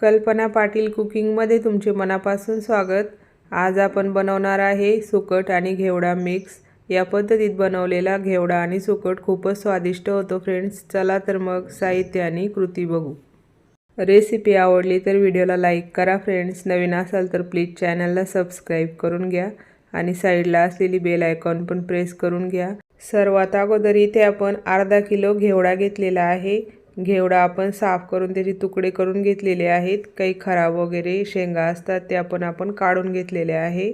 कल्पना पाटील कुकिंगमध्ये तुमचे मनापासून स्वागत. आज आपण बनवणार आहे सुकट आणि घेवडा मिक्स. या पद्धतीत बनवलेला घेवडा आणि सुकट खूपच स्वादिष्ट होतो फ्रेंड्स. चला तर मग साहित्य आणि कृती बघू. रेसिपी आवडली तर व्हिडिओला लाईक करा फ्रेंड्स. नवीन असाल तर प्लीज चॅनलला सबस्क्राईब करून घ्या आणि साईडला असलेली बेल आयकॉन पण प्रेस करून घ्या. सर्वात अगोदर इथे आपण अर्धा किलो घेवडा घेतलेला आहे. घेवडा आपण साफ करून त्याचे तुकडे करून घेतलेले आहेत. काही खराब वगैरे शेंगा असतात त्या पण आपण काढून घेतलेले आहे.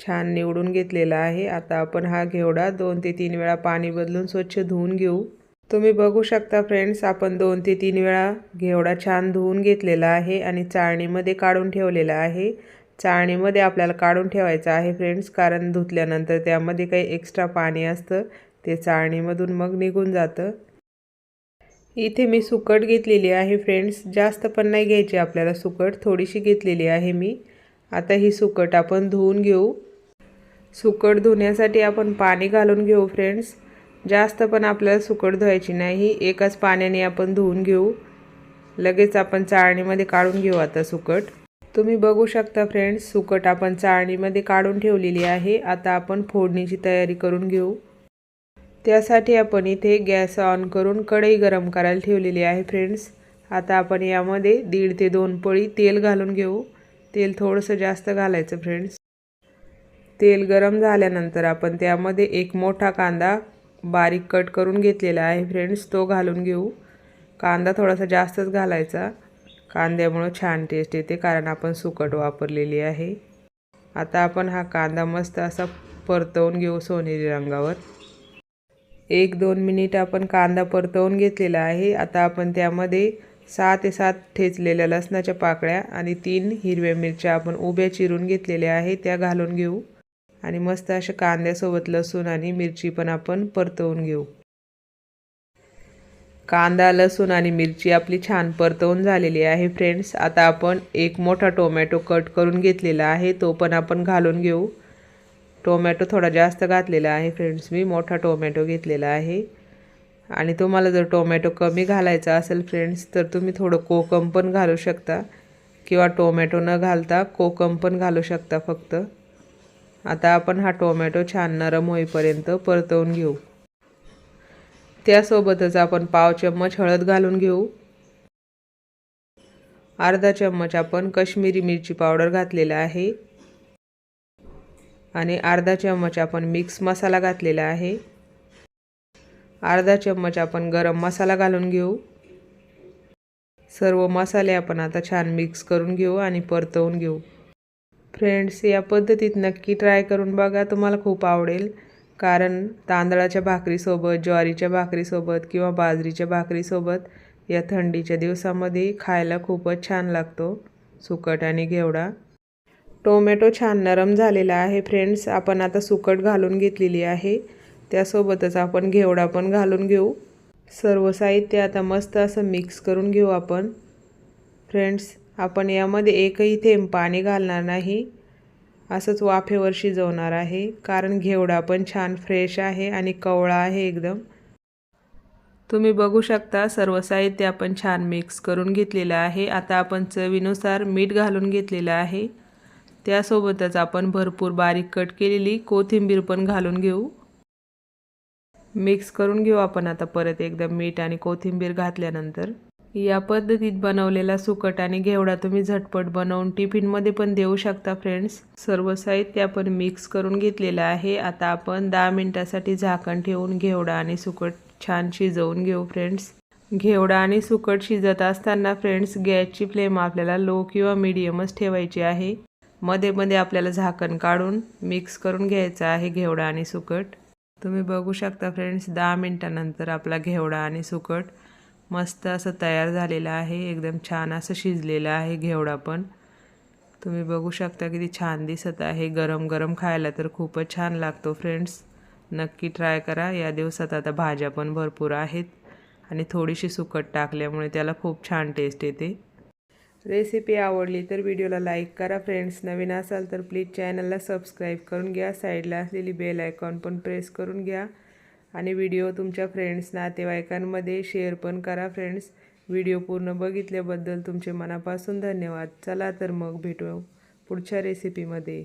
छान निवडून घेतलेला आहे. आता आपण हा घेवडा दोन ते तीन वेळा पाणी बदलून स्वच्छ धुवून घेऊ. तुम्ही बघू शकता फ्रेंड्स आपण दोन ते तीन वेळा घेवडा छान धुवून घेतलेला आहे आणि चाळणीमध्ये काढून ठेवलेला आहे. चाळणीमध्ये आपल्याला काढून ठेवायचं आहे फ्रेंड्स कारण धुतल्यानंतर त्यामध्ये काही एक्स्ट्रा पाणी असतं. ते चाळणीमधून मग निघून जातं. इथे मी सुकट घेतलेली आहे फ्रेंड्स. जास्त पण नाही घ्यायची आपल्याला सुकट. थोडीशी घेतलेली आहे मी. आता ही सुकट आपण धुवून घेऊ. सुकट धुण्यासाठी आपण पाणी घालून घेऊ फ्रेंड्स. जास्त पण आपल्याला सुकट धुवायची नाही. एकाच पाण्याने आपण धुवून घेऊ. लगेच आपण चाळणीमध्ये काढून घेऊ आता सुकट. तुम्ही बघू शकता फ्रेंड्स सुकट आपण चाळणीमध्ये काढून ठेवलेली आहे. आता आपण फोडणीची तयारी करून घेऊ. त्यासाठी आपण इथे गॅस ऑन करून कढई गरम करायला ठेवलेली आहे फ्रेंड्स आता आपण यामध्ये दीड ते दोन पळी तेल घालून घेऊ. तेल थोडंसं जास्त घालायचं फ्रेंड्स तेल गरम झाल्यानंतर आपण त्यामध्ये एक मोठा कांदा बारीक कट करून घेतलेला आहे फ्रेंड्स तो घालून घेऊ. कांदा थोडासा जास्तच घालायचा. कांद्यामुळं छान टेस्ट येते कारण आपण सुकट वापरलेली आहे. आता आपण हा कांदा मस्त असा परतवून घेऊ सोनेरी रंगावर. एक दोन मिनिट आपण कांदा परतवून घेतलेला आहे. आता आपण त्यामध्ये सहा ते सात ठेचलेल्या लसणाच्या पाकळ्या आणि तीन हिरव्या मिरच्या आपण उभ्या चिरून घेतलेल्या आहे त्या घालून घेऊ. आणि मस्त अशा कांद्यासोबत लसूण आणि मिरची पण आपण परतवून घेऊ. कांदा लसूण आणि मिरची आपली छान परतवून झालेली आहे फ्रेंड्स. आता आपण एक मोठा टोमॅटो कट करून घेतलेला आहे तो पण आपण घालून घेऊ. टोमॅटो थोडा जास्त घातलेला आहे फ्रेंड्स मी मोठा टोमॅटो घेतलेला आहे. आणि तुम्हाला जर टोमॅटो कमी घालायचा असेल फ्रेंड्स तर तुम्ही थोडं कोकम पण घालू शकता. किंवा टोमॅटो न घालता कोकम पण घालू शकता फक्त. आता आपण हा टोमॅटो छान नरम होईपर्यंत परतवून घेऊ. त्यासोबतच आपण पाव चम्मच हळद घालून घेऊ. अर्धा चम्मच आपण कश्मीरी मिरची पावडर घातलेला आहे. आणि अर्धा चम्मच आपण मिक्स मसाला घातलेला आहे. अर्धा चम्मच आपण गरम मसाला घालून घेऊ. सर्व मसाले आपण आता छान मिक्स करून घेऊ आणि परतवून घेऊ. फ्रेंड्स या पद्धतीत नक्की ट्राय करून बघा. तुम्हाला खूप आवडेल. कारण तांदळाच्या भाकरीसोबत ज्वारीच्या भाकरीसोबत किंवा बाजरीच्या भाकरीसोबत या थंडीच्या दिवसामध्ये खायला खूपच छान लागतो. सुकट आणि घेवडा. टोमॅटो छान नरम झालेला आहे फ्रेंड्स आपण आता सुकट घालून घेतलेली आहे. त्यासोबतच आपण घेवडा पण घालून घेऊ. सर्व साहित्य आता मस्त असं मिक्स करून घेऊ आपण. फ्रेंड्स आपण यामध्ये एकही थेंब पाणी घालणार नाही. असंच वाफेवर शिजवणार आहे कारण घेवडा पण छान फ्रेश आहे आणि कवळा आहे एकदम. तुम्ही बघू शकता सर्व साहित्य आपण छान मिक्स करून घेतलेलं आहे. आता आपण चवीनुसार मीठ घालून घेतलेलं आहे. त्यासोबतच आपण भरपूर बारीक कट केलेली कोथिंबीर पण घालून घेऊ. मिक्स करून घेऊ आपण आता परत एकदा मीठ आणि कोथिंबीर घातल्यानंतर. या पद्धतीत बनवलेला सुकट आणि घेवडा तुम्ही झटपट बनवून टिफिनमध्ये पण देऊ शकता फ्रेंड्स सर्व साहित्य आपण मिक्स करून घेतलेलं आहे. आता आपण दहा मिनटासाठी झाकण ठेवून घेवडा आणि सुकट छान शिजवून घेऊ फ्रेंड्स घेवडा आणि सुकट शिजत असताना फ्रेंड्स गॅसची फ्लेम आपल्याला लो किंवा मिडियमच ठेवायची आहे. मध्ये मध्ये आपल्याला झाकण काढून मिक्स करून घ्यायचं आहे घेवडा आणि सुकट. तुम्ही बघू शकता फ्रेंड्स दहा मिनटानंतर आपला घेवडा आणि सुकट मस्त असं तयार झालेलं आहे. एकदम छान असं शिजलेलं आहे घेवडा पण. तुम्ही बघू शकता किती छान दिसत आहे. गरम गरम खायला तर खूपच छान लागतो फ्रेंड्स नक्की ट्राय करा. या दिवसात आता भाज्या पण भरपूर आहेत आणि थोडीशी सुकट टाकल्यामुळे त्याला खूप छान टेस्ट येते. रेसिपी आवडली तर व्हिडिओला लाईक करा. फ्रेंड्स नवीन असाल तर प्लीज चॅनलला सबस्क्राईब करून घ्या. साईडला असलेली बेल आयकॉन पण प्रेस करून घ्या. आणि व्हिडिओ तुमच्या फ्रेंड्स नातेवाईकांमध्ये शेअर पण करा. फ्रेंड्स व्हिडिओ पूर्ण बघितल्याबद्दल तुमचे मनापासून धन्यवाद. चला तर मग भेटू पुढच्या रेसिपीमध्ये.